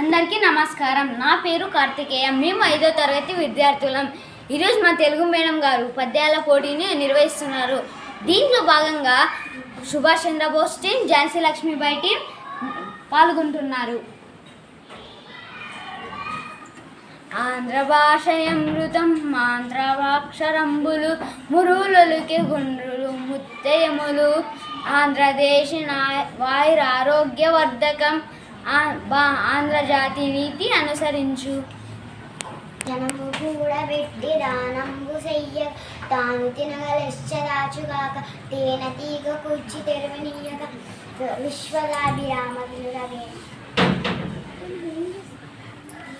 అందరికీ నమస్కారం. నా పేరు కార్తికేయ. మేము ఐదో తరగతి విద్యార్థులం. ఈరోజు మా తెలుగు మేడం గారు పద్యాల పోటీని నిర్వహిస్తున్నారు. దీంట్లో భాగంగా సుభాష్ చంద్రబోస్ టీం ఝాన్సీ లక్ష్మీబాయి టీం పాల్గొంటున్నారు. ఆంధ్ర భాషయమృతం ఆంధ్రవాక్షరంబులు మురులొలికి గుండ్రులు ముత్తయములు ఆంధ్రదేశ నాయ వాయురారోగ్యవర్ధకం బా- ఆంధ్రజాతి నీతి అనుసరించు. జనము కూడా పెట్టి దానంబు చెయ్య. తాను తినగలెచ్చదాచుగాక తేన తీగ కుచ్చి తెరవనీయక. విశ్వదాభిరామ వినురవే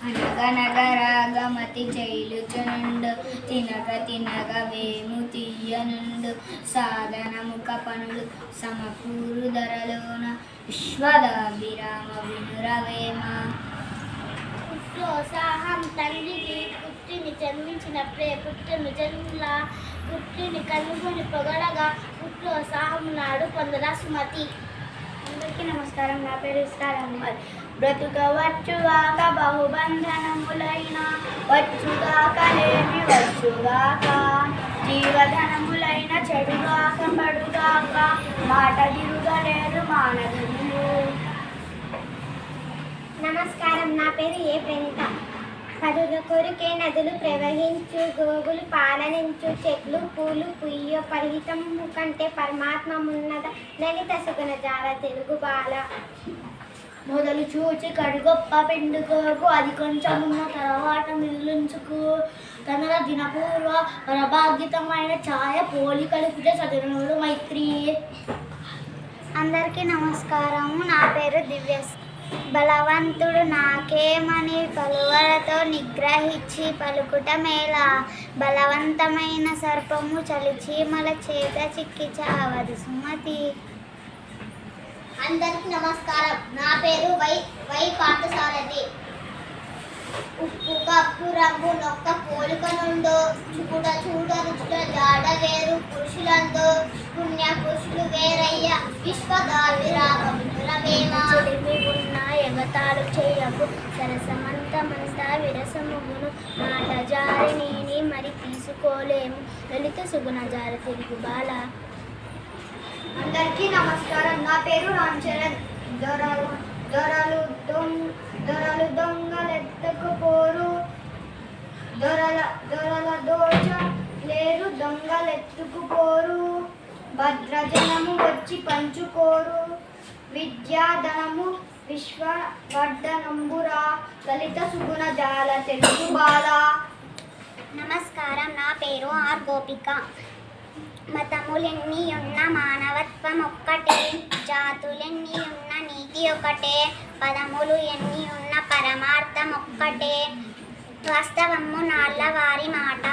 అనగనగరాగమతి చైలుచునుండు తినగ తినగ వేము తీయనుండు. సాధనముఖ పనులు సమకూరు ధరలోన. విశ్వదాభిరామ వినురవేమ ప్రోత్సాహం తండ్రికి పుట్టిని జన్మించినప్పుడే పుట్టిన జన్ముల పుట్టిని కనుగొని పొగడగా ప్రోత్సాహం నాడు పొందరా సుమతి? అందరికీ నమస్కారం నా పేరు ఇస్తారమ్మ బ్రతుకవచ్చుగాక బహుబంధనములైన వచ్చుగాక లేని వచ్చుగాక జీవధనములైన చెడుగాక పడుగాక మాట తిరుగలేదు మానవులు నమస్కారం. నా పేరు ఏ ప్రణిత? కరుల కొరికే నదులు ప్రవహించు గోగులు పాలనించు చెట్లు పూలు పుయ్య పరిహితం కంటే పరమాత్మ ఉన్నత లలిత సుగుణ జాల తెలుగు బాల. మొదలు చూచి కడుగొప్ప పెండుకోకు అది కొంచెం ఉన్న తర్వాత మిగిలించుకు తనల దినపూర్వ పరభాగ్యతమైన ఛాయ పోలికలు సదనుడు మైత్రి అందరికీ నమస్కారం నా పేరు దివ్యశ్రీ బలవంతుడు నాకేమని పలువలతో నిగ్రహించి పలుకుట మేళ బలవంతమైన సర్పము చలిచీమల చేత చిక్కి చావదు సుమతి. అందరికి నమస్కారం. నా పేరు వై వై పార్థసారథి ఉప్పు కప్పు రంగు నొక్క పోలిక నుండు చూడ చూడ రుచుట జాడ వేరు పురుషులందు పుణ్య పురుషులు వేరయ్య విశ్వదావిరామ వినురవేమ చెడిమి చేయకు. సరసమంతమంతా విరసముగును. మాట జారి మరి తీసుకోలేము. లలిత సుగుణ జారి తిరుగు బాల. అందరికీ నమస్కారం. నా పేరు రామ్ చరణ్ దొరలు దొరలు దొంగ దొరలు దొంగలెత్తకపోరు. దొరల దొరల దోచ లేరు. దొంగలెత్తుకుపోరు. భద్రజనము వచ్చి పంచుకోరు. విద్యాధనము విశ్వవర్ధనంబురా లలిత సుగుణ జాల తెలుగు బాల. నమస్కారం నా పేరు ఆర్ గోపిక. మతములెన్ని ఉన్న మానవత్వం ఒక్కటే జాతులెన్ని ఉన్న నీతి ఒకటే పదములు ఎన్ని ఉన్న పరమార్థం ఒక్కటే వాస్తవము నాళ్ళ వారి మాట.